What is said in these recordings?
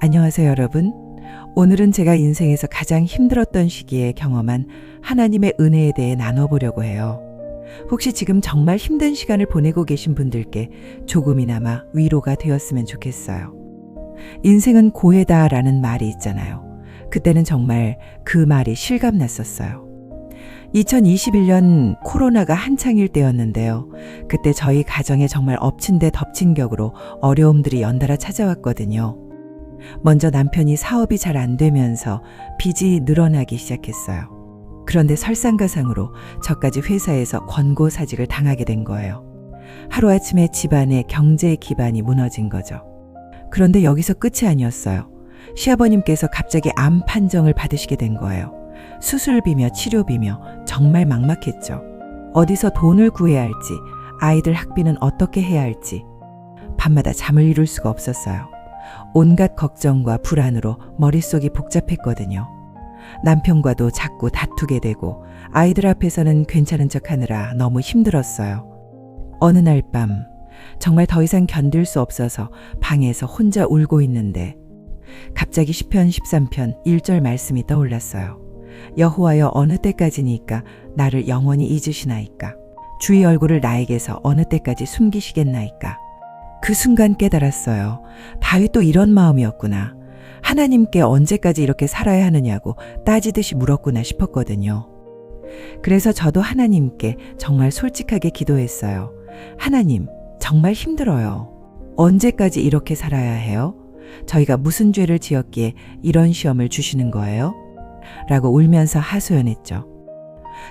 안녕하세요, 여러분. 오늘은 제가 인생에서 가장 힘들었던 시기에 경험한 하나님의 은혜에 대해 나눠보려고 해요. 혹시 지금 정말 힘든 시간을 보내고 계신 분들께 조금이나마 위로가 되었으면 좋겠어요. 인생은 고해다라는 말이 있잖아요. 그때는 정말 그 말이 실감났었어요. 2021년 코로나가 한창일 때였는데요. 그때 저희 가정에 정말 엎친 데 덮친 격으로 어려움들이 연달아 찾아왔거든요. 먼저 남편이 사업이 잘 안 되면서 빚이 늘어나기 시작했어요. 그런데 설상가상으로 저까지 회사에서 권고 사직을 당하게 된 거예요. 하루아침에 집안의 경제 기반이 무너진 거죠. 그런데 여기서 끝이 아니었어요. 시아버님께서 갑자기 암 판정을 받으시게 된 거예요. 수술비며 치료비며 정말 막막했죠. 어디서 돈을 구해야 할지, 아이들 학비는 어떻게 해야 할지, 밤마다 잠을 이룰 수가 없었어요. 온갖 걱정과 불안으로 머릿속이 복잡했거든요. 남편과도 자꾸 다투게 되고 아이들 앞에서는 괜찮은 척 하느라 너무 힘들었어요. 어느 날 밤, 정말 더 이상 견딜 수 없어서 방에서 혼자 울고 있는데 갑자기 시편 13편 1절 말씀이 떠올랐어요. 여호와여 어느 때까지니까 나를 영원히 잊으시나이까 주의 얼굴을 나에게서 어느 때까지 숨기시겠나이까 그 순간 깨달았어요. 다윗도 이런 마음이었구나. 하나님께 언제까지 이렇게 살아야 하느냐고 따지듯이 물었구나 싶었거든요. 그래서 저도 하나님께 정말 솔직하게 기도했어요. 하나님, 정말 힘들어요. 언제까지 이렇게 살아야 해요? 저희가 무슨 죄를 지었기에 이런 시험을 주시는 거예요? 라고 울면서 하소연했죠.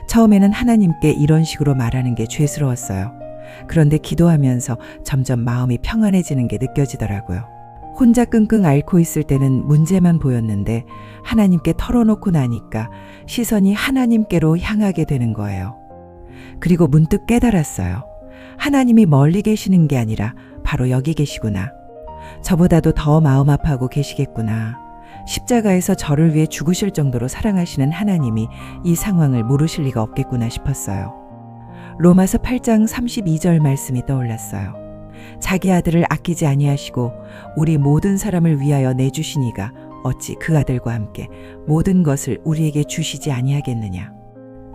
처음에는 하나님께 이런 식으로 말하는 게 죄스러웠어요. 그런데 기도하면서 점점 마음이 평안해지는 게 느껴지더라고요. 혼자 끙끙 앓고 있을 때는 문제만 보였는데 하나님께 털어놓고 나니까 시선이 하나님께로 향하게 되는 거예요. 그리고 문득 깨달았어요. 하나님이 멀리 계시는 게 아니라 바로 여기 계시구나. 저보다도 더 마음 아파하고 계시겠구나. 십자가에서 저를 위해 죽으실 정도로 사랑하시는 하나님이 이 상황을 모르실 리가 없겠구나 싶었어요. 로마서 8장 32절 말씀이 떠올랐어요. 자기 아들을 아끼지 아니하시고 우리 모든 사람을 위하여 내주시니가 어찌 그 아들과 함께 모든 것을 우리에게 주시지 아니하겠느냐.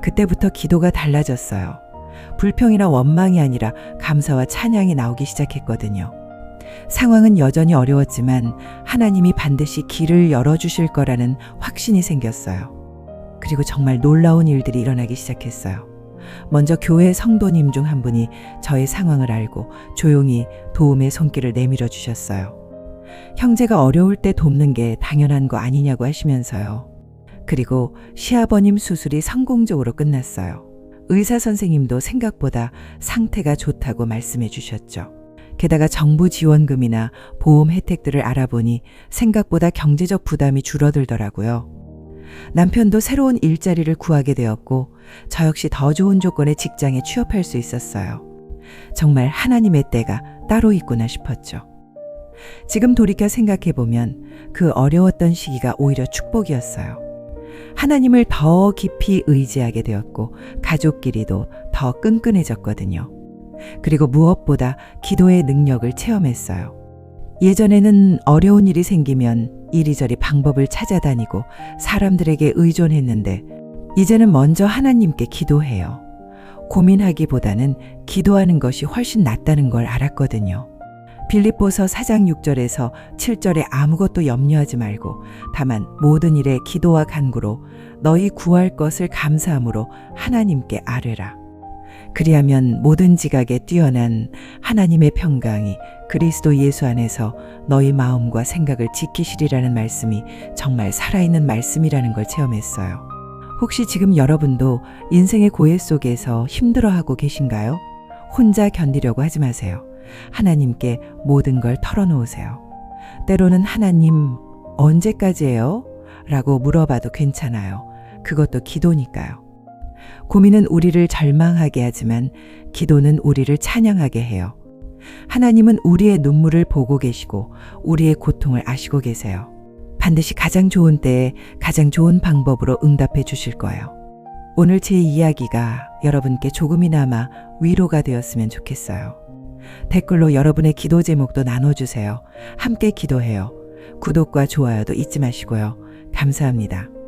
그때부터 기도가 달라졌어요. 불평이나 원망이 아니라 감사와 찬양이 나오기 시작했거든요. 상황은 여전히 어려웠지만 하나님이 반드시 길을 열어주실 거라는 확신이 생겼어요. 그리고 정말 놀라운 일들이 일어나기 시작했어요. 먼저 교회 성도님 중 한 분이 저의 상황을 알고 조용히 도움의 손길을 내밀어 주셨어요. 형제가 어려울 때 돕는 게 당연한 거 아니냐고 하시면서요. 그리고 시아버님 수술이 성공적으로 끝났어요. 의사 선생님도 생각보다 상태가 좋다고 말씀해 주셨죠. 게다가 정부 지원금이나 보험 혜택들을 알아보니 생각보다 경제적 부담이 줄어들더라고요. 남편도 새로운 일자리를 구하게 되었고 저 역시 더 좋은 조건의 직장에 취업할 수 있었어요. 정말 하나님의 때가 따로 있구나 싶었죠. 지금 돌이켜 생각해 보면 그 어려웠던 시기가 오히려 축복이었어요. 하나님을 더 깊이 의지하게 되었고 가족끼리도 더 끈끈해졌거든요. 그리고 무엇보다 기도의 능력을 체험했어요. 예전에는 어려운 일이 생기면 이리저리 방법을 찾아다니고 사람들에게 의존했는데 이제는 먼저 하나님께 기도해요. 고민하기보다는 기도하는 것이 훨씬 낫다는 걸 알았거든요. 빌립보서 4장 6절에서 7절에 아무것도 염려하지 말고 다만 모든 일에 기도와 간구로 너희 구할 것을 감사함으로 하나님께 아뢰라. 그리하면 모든 지각에 뛰어난 하나님의 평강이 그리스도 예수 안에서 너희 마음과 생각을 지키시리라는 말씀이 정말 살아있는 말씀이라는 걸 체험했어요. 혹시 지금 여러분도 인생의 고해 속에서 힘들어하고 계신가요? 혼자 견디려고 하지 마세요. 하나님께 모든 걸 털어놓으세요. 때로는 하나님, 언제까지예요? 라고 물어봐도 괜찮아요. 그것도 기도니까요. 고민은 우리를 절망하게 하지만 기도는 우리를 찬양하게 해요. 하나님은 우리의 눈물을 보고 계시고 우리의 고통을 아시고 계세요. 반드시 가장 좋은 때에 가장 좋은 방법으로 응답해 주실 거예요. 오늘 제 이야기가 여러분께 조금이나마 위로가 되었으면 좋겠어요. 댓글로 여러분의 기도 제목도 나눠주세요. 함께 기도해요. 구독과 좋아요도 잊지 마시고요. 감사합니다.